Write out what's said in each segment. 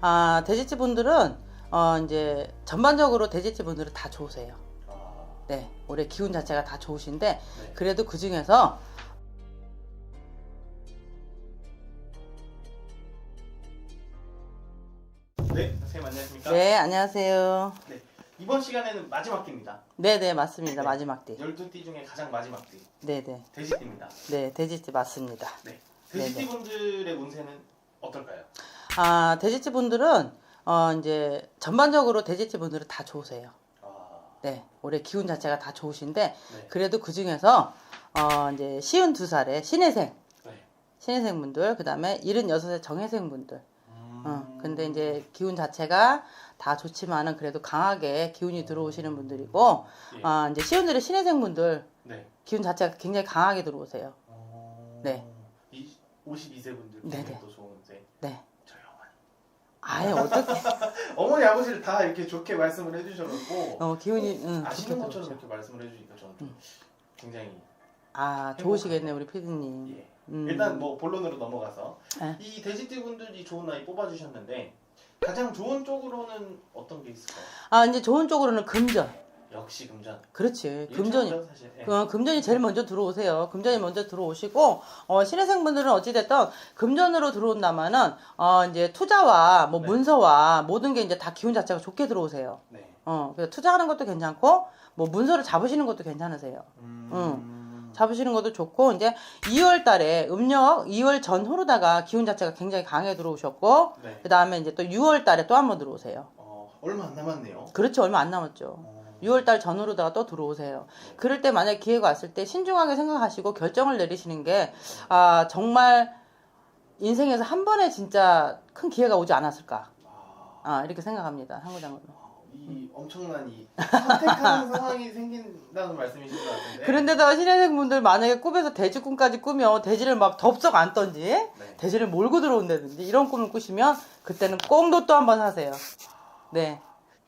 아, 돼지치 분들은 어, 이제 전반적으로 돼지치 분들은 다 좋으세요. 아, 네, 올해 기운 자체가 다 좋으신데 네. 그래도 그 중에서 네, 선생님 안녕하십니까? 네, 안녕하세요. 네, 이번 시간에는 마지막 띠입니다. 네, 네, 맞습니다. 네. 마지막 띠. 12띠 중에 가장 마지막 띠, 네, 네, 돼지띠입니다. 네, 돼지치 맞습니다. 네, 돼지띠 분들의 운세는 어떨까요? 아, 돼지치 분들은 어, 이제 전반적으로 돼지치 분들은 다 좋으세요. 아, 네, 올해 기운 자체가 다 좋으신데 네, 그래도 그 중에서 어, 이제 시은 두 살의 신혜생, 네. 신혜생 분들, 그 다음에 76세 정혜생 분들. 음, 어, 근데 이제 기운 자체가 다 좋지만은 그래도 강하게 기운이 들어오시는 분들이고, 예. 아, 이제 시운들의 신혜생 분들 네. 기운 자체가 굉장히 강하게 들어오세요. 어, 네. 이 52세 분들 네네. 중에 또 좋은 운세 네. 아예 어떻게, 어머니 아버지를 다 이렇게 좋게 말씀을 해주셔갖고 어, 기운이, 응, 아시는 것처럼 들어오죠. 이렇게 말씀을 해주니까 저는 좀 굉장히 아, 좋으시겠네, 우리 피디님. 예. 음. 일단 뭐 본론으로 넘어가서 네. 이 돼지띠 분들이 좋은 나이 뽑아주셨는데 가장 좋은 쪽으로는 어떤 게 있을까요? 아, 이제 좋은 쪽으로는 금전. 역시 금전. 그렇지. 금전이. 사실. 예. 그 금전이 제일 먼저 들어오세요. 금전이 먼저 들어오시고 어, 신혜생분들은 어찌됐든 금전으로 들어온다마는 어, 이제 투자와 뭐 네. 문서와 모든 게 이제 다 기운 자체가 좋게 들어오세요. 네. 어, 그래서 투자하는 것도 괜찮고 뭐 문서를 잡으시는 것도 괜찮으세요. 음. 잡으시는 것도 좋고 이제 2월 달에 음력 2월 전후로다가 기운 자체가 굉장히 강해 들어오셨고 네. 그 다음에 이제 또 6월 달에 또 한 번 들어오세요. 어, 얼마 안 남았네요. 그렇죠. 얼마 안 남았죠. 어. 6월 달 전후로다가 또 들어오세요. 그럴 때 만약에 기회가 왔을 때 신중하게 생각하시고 결정을 내리시는 게, 아, 정말 인생에서 한 번에 진짜 큰 기회가 오지 않았을까. 아, 아, 이렇게 생각합니다. 상무장으로. 이 엄청난 이 선택하는 상황이 생긴다는 말씀이신 것 같은데. 그런데다가 신혜생 분들 만약에 꿈에서 돼지 꿈까지 꾸며 돼지를 막 덥석 안던지, 네. 돼지를 몰고 들어온다든지 이런 꿈을 꾸시면 그때는 꼭 로또 한번 사세요. 네.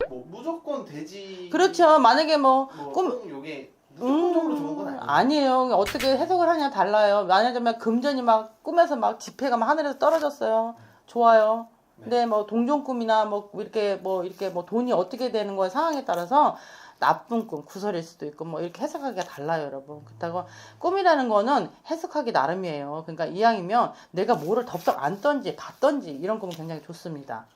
뭐 무조건 돼지. 그렇죠. 만약에 뭐, 뭐 꿈, 꼭 요게 무조건적으로 좋은 건 아니에요. 아니에요. 어떻게 해석을 하냐 달라요. 만약에 금전이 막 꿈에서 막 지폐가 막 하늘에서 떨어졌어요. 좋아요. 네. 근데 뭐 동전 꿈이나 뭐 이렇게 뭐 이렇게 뭐 돈이 어떻게 되는 거에 상황에 따라서 나쁜 꿈, 구설일 수도 있고 뭐 이렇게 해석하기가 달라요, 여러분. 그렇다고 꿈이라는 거는 해석하기 나름이에요. 그러니까 이왕이면 내가 뭐를 덥석 안 던지 봤던지 이런 꿈은 굉장히 좋습니다.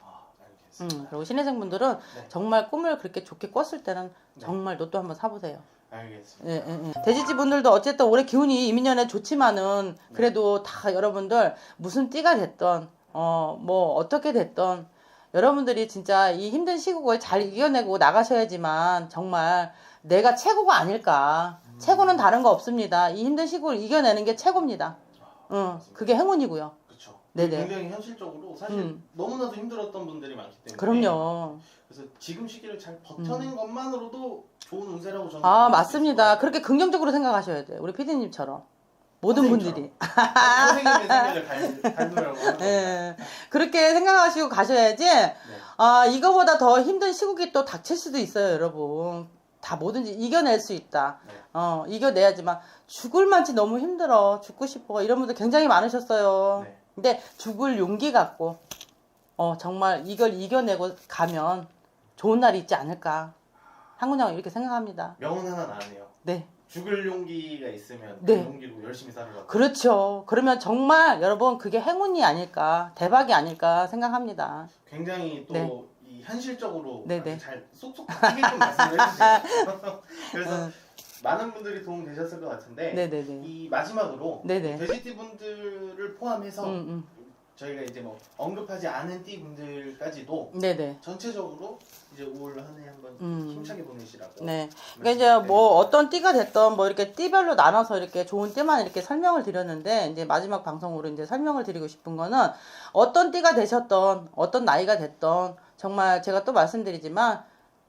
아, 알겠습니다. 음, 그리고 신혜생 분들은 네. 정말 꿈을 그렇게 좋게 꿨을 때는 네. 정말 로또 한번 사보세요. 알겠습니다. 예, 예, 예. 돼지집 분들도 어쨌든 올해 기운이 이민년에 좋지만은 그래도 다 여러분들 무슨 띠가 됐던 어 뭐 어떻게 됐던 여러분들이 진짜 이 힘든 시국을 잘 이겨내고 나가셔야지만 정말 내가 최고가 아닐까. 최고는 다른 거 없습니다. 이 힘든 시국을 이겨내는 게 최고입니다. 응, 그게 행운이고요. 네네. 굉장히 현실적으로 사실 음. 너무나도 힘들었던 분들이 많기 때문에. 그럼요. 그래서 지금 시기를 잘 버텨낸 것만으로도 좋은 운세라고 저는. 아, 맞습니다. 그렇게 긍정적으로 생각하셔야 돼요. 우리 피디님처럼. 모든 분들이. 선생님의 생각을 닮- 겁니다. 예. 그렇게 생각하시고 가셔야지, 네. 아, 이거보다 더 힘든 시국이 또 닥칠 수도 있어요, 여러분. 다 뭐든지 이겨낼 수 있다. 네. 어, 이겨내야지만 죽을 만치 너무 힘들어. 죽고 싶어. 이런 분들 굉장히 많으셨어요. 네. 근데 죽을 용기 갖고, 어, 정말 이걸 이겨내고 가면 좋은 날이 있지 않을까. 한군장은 이렇게 생각합니다. 명언 하나 나왔네요. 네. 죽을 용기가 있으면 네. 그 용기로 열심히 살으라고. 그렇죠. 그러면 정말 여러분 그게 행운이 아닐까, 대박이 아닐까 생각합니다. 굉장히 또 네. 이 현실적으로 네네. 아주 잘 쏙쏙 박히게끔 말씀을 해주세요. 그래서 음. 많은 분들이 도움 되셨을 것 같은데 네네네. 이 마지막으로 네네. 돼지띠 분들을 포함해서 음, 음. 저희가 이제 뭐 언급하지 않은 띠 분들까지도 네네. 전체적으로 이제 올한해 한번 음. 힘차게 보내시라고. 네. 그러니까 이제 뭐 어떤 띠가 됐던 뭐 이렇게 띠별로 나눠서 이렇게 좋은 띠만 이렇게 설명을 드렸는데 이제 마지막 방송으로 이제 설명을 드리고 싶은 거는 어떤 띠가 되셨던 어떤 나이가 됐던 정말 제가 또 말씀드리지만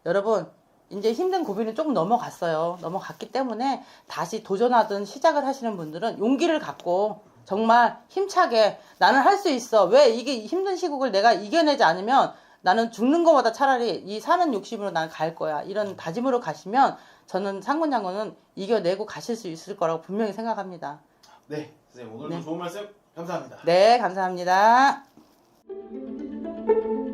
여러분 이제 힘든 고비는 조금 넘어갔어요. 넘어갔기 때문에 다시 도전하든 시작을 하시는 분들은 용기를 갖고 정말 힘차게 나는 할 수 있어. 왜 이게 힘든 시국을 내가 이겨내지 않으면 나는 죽는 것보다 차라리 이 사는 욕심으로 난 갈 거야. 이런 다짐으로 가시면 저는 상군 장군은 이겨내고 가실 수 있을 거라고 분명히 생각합니다. 네, 선생님 오늘도 네. 좋은 말씀 감사합니다. 네, 감사합니다. 네.